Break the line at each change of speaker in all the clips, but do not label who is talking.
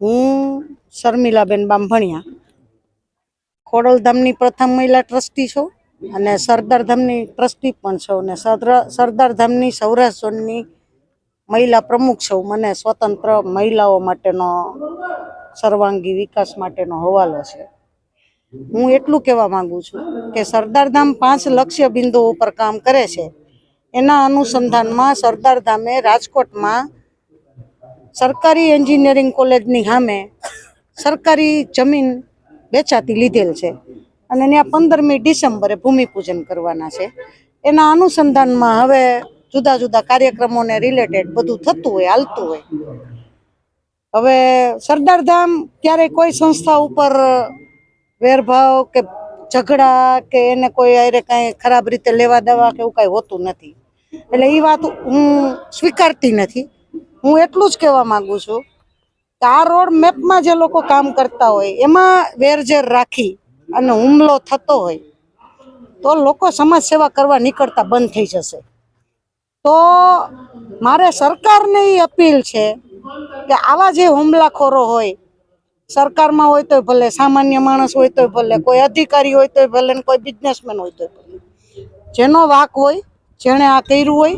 હું શર્મિલાબેન બામભણિયા ખોડલધામની પ્રથમ મહિલા ટ્રસ્ટી છું અને સરદારધામની ટ્રસ્ટી પણ છું અને સરદાર- સરદારધામની સૌરાષ્ટ્ર ઝોનની મહિલા પ્રમુખ છું. મને સ્વતંત્ર મહિલાઓ માટેનો સર્વાંગી વિકાસ માટેનો હવાલો છે. હું એટલું કહેવા માંગુ છું કે સરદારધામ પાંચ લક્ષ્ય બિંદુઓ ઉપર કામ કરે છે. એના અનુસંધાનમાં સરદારધામે રાજકોટમાં સરકારી એન્જિનિયરિંગ કોલેજની સામે સરકારી જમીન વેચાતી લીધેલ છે. અને ત્યાં પંદરમી ડિસેમ્બરે ભૂમિપૂજન કરવાના છે. એના અનુસંધાનમાં હવે જુદા જુદા કાર્યક્રમોને રિલેટેડ બધું થતું હોય, હાલતું હોય. હવે સરદારધામ ક્યારેય કોઈ સંસ્થા ઉપર વેરભાવ કે ઝઘડા કે એને કોઈ હારે કાંઈ ખરાબ રીતે લેવા દેવા કે એવું કાંઈ હોતું નથી. એટલે એ વાત હું સ્વીકારતી નથી. હું એટલું જ કહેવા માંગુ છું કે આ રોડ મેપમાં જે લોકો કામ કરતા હોય, એમાં વેરઝેર રાખી અને હુમલો થતો હોય, તો લોકો સમાજ સેવા કરવા નીકળતા બંધ થઈ જશે. તો મારે સરકારને એ અપીલ છે કે આવા જે હુમલાખોરો હોય, સરકારમાં હોય તોય ભલે, સામાન્ય માણસ હોય તોય ભલે, કોઈ અધિકારી હોય તોય ભલે કોઈ બિઝનેસમેન હોય તોય ભલે, જેનો વાક હોય, જેણે આ કર્યું હોય,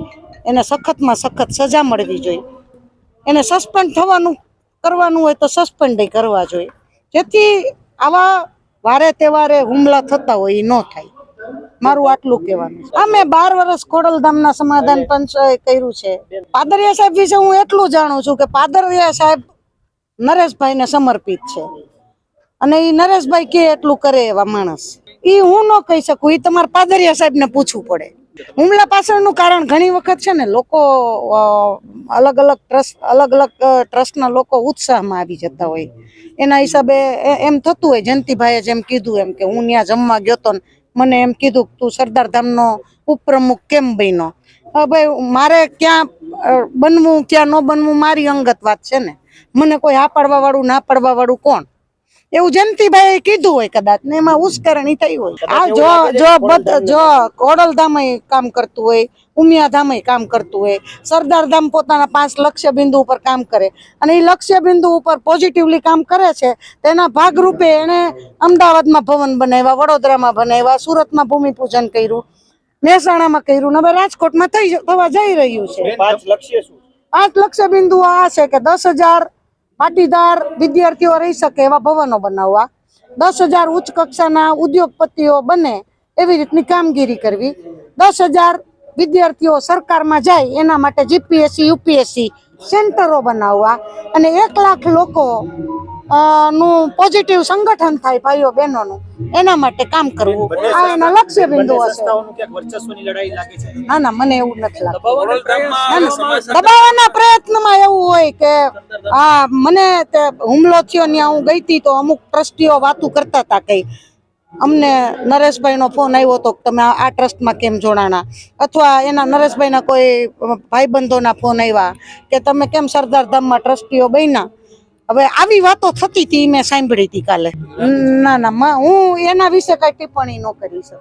એને સખતમાં સખત સજા મળવી જોઈએ. એને સસ્પેન્ડ થવાનું, કરવાનું હોય તો સસ્પેન્ડ કરવા જોઈએ. જેથી આવા વારે તહેવારે હુમલા થતા હોય એ ન થાય. મારું આટલું કહેવાનું છે. આ મેં બાર વર્ષ ખોડલધામના સમાધાન પંચ કર્યું છે. પાદરિયા સાહેબ વિશે હું એટલું જાણું છું કે પાદરિયા સાહેબ નરેશભાઈને સમર્પિત છે. અને એ નરેશભાઈ કે એટલું કરે એવા માણસ. એ હું ન કહી શકું એ તમારે પાદરિયા સાહેબને પૂછવું પડે. હુમલા પાછળનું કારણ ઘણી વખત છે ને લોકો અલગ અલગ ટ્રસ્ટ, અલગ અલગ ટ્રસ્ટના લોકો ઉત્સાહમાં આવી જતા હોય. એના હિસાબે એમ થતું હોય, જયંતિભાઈએ જેમ કીધું એમ કે હું ત્યાં જમવા ગયો તો મને એમ કીધું કે તું સરદાર ધામનો ઉપપ્રમુખ કેમ બન્યો? ભાઈ, મારે ક્યાં બનવું, ક્યાં ન બનવું મારી અંગત વાત છે ને. મને કોઈ હા પાડવા વાળું ના પાડવા વાળું કોણ? એવું જયંતિભાઈ કીધું હોય કદાચ ને એમાં ઉશ્કેરણી થઈ હોય આ જો જો જો ખોડલધામય કામ કરતું હોય ઉમિયાધામ કામ કરતું હોય સરદારધામ પોતાના પાંચ લક્ષ્ય બિંદુ ઉપર કામ કરે અને એ લક્ષ્ય બિંદુ ઉપર પોઝિટિવલી કામ કરે છે તેના ભાગરૂપે એણે અમદાવાદમાં ભવન બનાવ્યા વડોદરામાં બનાવ્યા સુરતમાં ભૂમિપૂજન કર્યું મહેસાણામાં કર્યું ને હવે રાજકોટમાં થઈ થવા જઈ રહ્યું છે.
પાંચ લક્ષ્ય
પાંચ લક્ષ્ય બિંદુ આ છે કે દસ હજાર પાટીદાર વિદ્યાર્થીઓ રહી શકે એવા ભવનો બનાવવા. દસ હજાર ઉચ્ચ કક્ષાના ઉદ્યોગપતિઓ બને એવી રીતની કામગીરી કરવી. દસ હજાર વિદ્યાર્થીઓ સરકારમાં જાય એના માટે જીપીએસસી, યુપીએસસી સેન્ટરો બનાવવા. અને એક લાખ લોકો નું પોઝિટિવ સંગઠન થાય ભાઈઓ બહેનોનું એના માટે કામ કરવું. આ એનો લક્ષ્ય બિંદુ હશે. ના ના મને એવું નથી લાગતું. દબાવવાના પ્રયત્નમાં એવું હોય કે આ મને તે હુમલો થયો ત્યાં હું ગઈ હતી તો અમુક ટ્રસ્ટીઓ વાતું કરતા હતા કઈ. અમને નરેશભાઈનો ફોન આવ્યો હતો તમે આ આ ટ્રસ્ટમાં કેમ જોડાણા? અથવા એના નરેશભાઈના કોઈ ભાઈબંધોના ફોન આવ્યા કે તમે કેમ સરદાર ધામમાં ટ્રસ્ટીઓ બન્યા? હવે આવી વાતો થતી હતી મેં સાંભળી હતી કાલે. ના ના મ- હું એના વિશે કઈ ટિપ્પણી ન કરી શકું.